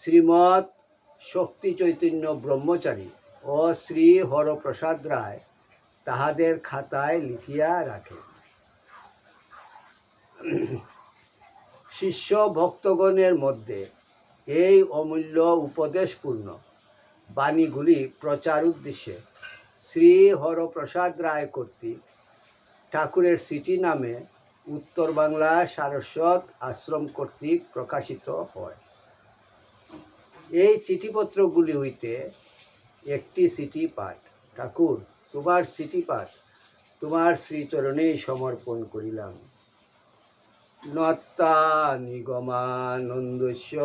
শ্রীমৎ শক্তি চৈতন্য ব্রহ্মচারী ও শ্রী হরপ্রসাদ রায় তাহাদের খাতায় লিখিয়া রাখে শিষ্য ভক্তগণের মধ্যে এই অমূল্য উপদেশপূর্ণ বাণীগুলি প্রচার উদ্দেশ্যে শ্রী হরপ্রসাদ রায় কর্তৃক ঠাকুরের সিটি নামে উত্তর বাংলা সারস্বত আশ্রম কর্তৃক প্রকাশিত হয়। এই চিঠিপত্রগুলি হইতে একটি সিটি পাঠ। ঠাকুর, তোমার সিটি পাঠ, তোমার শ্রীচরণেই সমর্পণ করিলাম। নত্তা নিগমানন্দস্য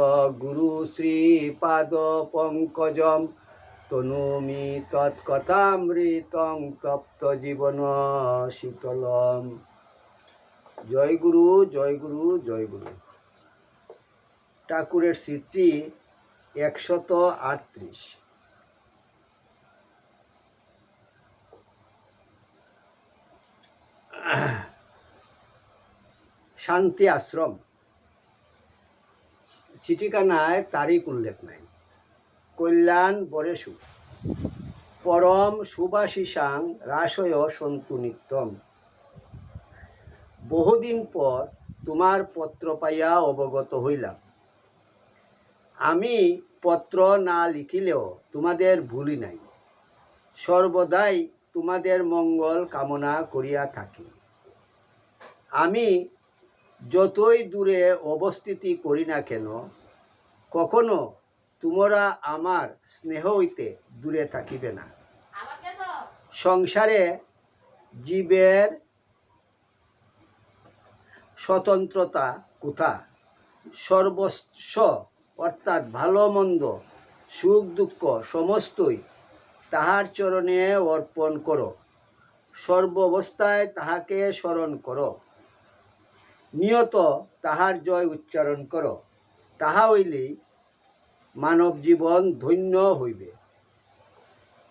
গুরু শ্রীপাদ পঙ্কজম, তনুমি তৎকথামৃতং তপ্ত জীবন শীতলম। জয় গুরু জয় গুরু জয় গুরু। ঠাকুরের স্মৃতি একশত আটত্রিশ। শান্তি আশ্রম। চিঠিখানায় তারিখ উল্লেখ নাই। কল্যাণ বরেশু। পরম সুভাষিসাং রাসয় সন্তু নিত্যম। বহুদিন পর তোমার পত্র পাইয়া অবগত হইলাম। আমি পত্র না লিখিলেও তোমাদের ভুলি নাই। সর্বদাই তোমাদের মঙ্গল কামনা করিয়া থাকি। আমি যতই দূরে অবস্থিতি করি না কেন, কখনো তোমরা আমার স্নেহ হইতে দূরে থাকিবে না। সংসারে জীবের স্বতন্ত্রতা কোথা? সর্বস্ব অর্থাৎ ভালো মন্দ, সুখ দুঃখ সমস্তই তাহার চরণে অর্পণ করো। সর্বাবস্থায় তাহাকে স্মরণ করো। নিয়ত তাহার জয় উচ্চারণ করো। তাহা হইলেই মানব জীবন ধন্য হইবে।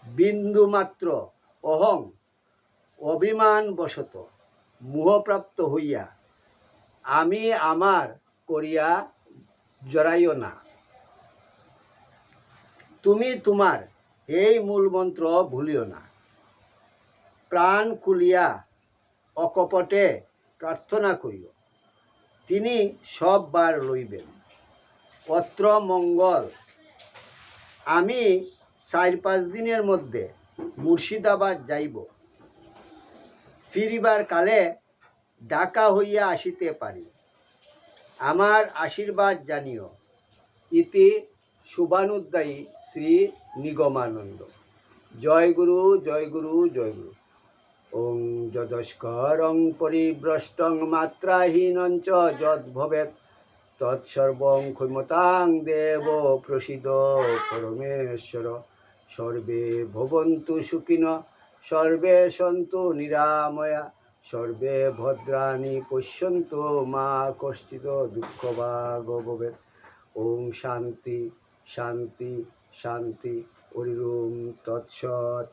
বিন্দুমাত্র অহং অভিমান বশত মোহপ্রাপ্ত হইয়া আমি আমার করিয়া জড়াইও না। তুমি তোমার এই মূল মন্ত্র ভুলিও না। প্রাণ খুলিয়া অকপটে প্রার্থনা করিও। তিনি সববার লইবেন। পত্র মঙ্গল। আমি চার পাঁচ দিনের মধ্যে মুর্শিদাবাদ যাইব। ফিরিবার কালে ডাকা হইয়া আসিতে পারি। আমার আশীর্বাদ জানিও। ইতি শুভানুদ্দায়ী শ্রী নিগমানন্দ। জয় গুরু জয় গুরু জয় গুরু। ওং যদস্করং পরিভ্রষ্টং মাত্রাহীনং চ যদ্ভবেৎ। তৎসর্বং ক্ষমতাং দেব প্রসিদ পরমেশ্বর। সর্বে ভবন্তু সুখিন, সর্বে সন্তু নিরাময়া। সর্বে ভদ্রাণি পশ্যন্ত মা কষ্টিত দুঃখ বা ভবেৎ ওম শান্তি শান্তি শান্তি হরিম তৎসৎ।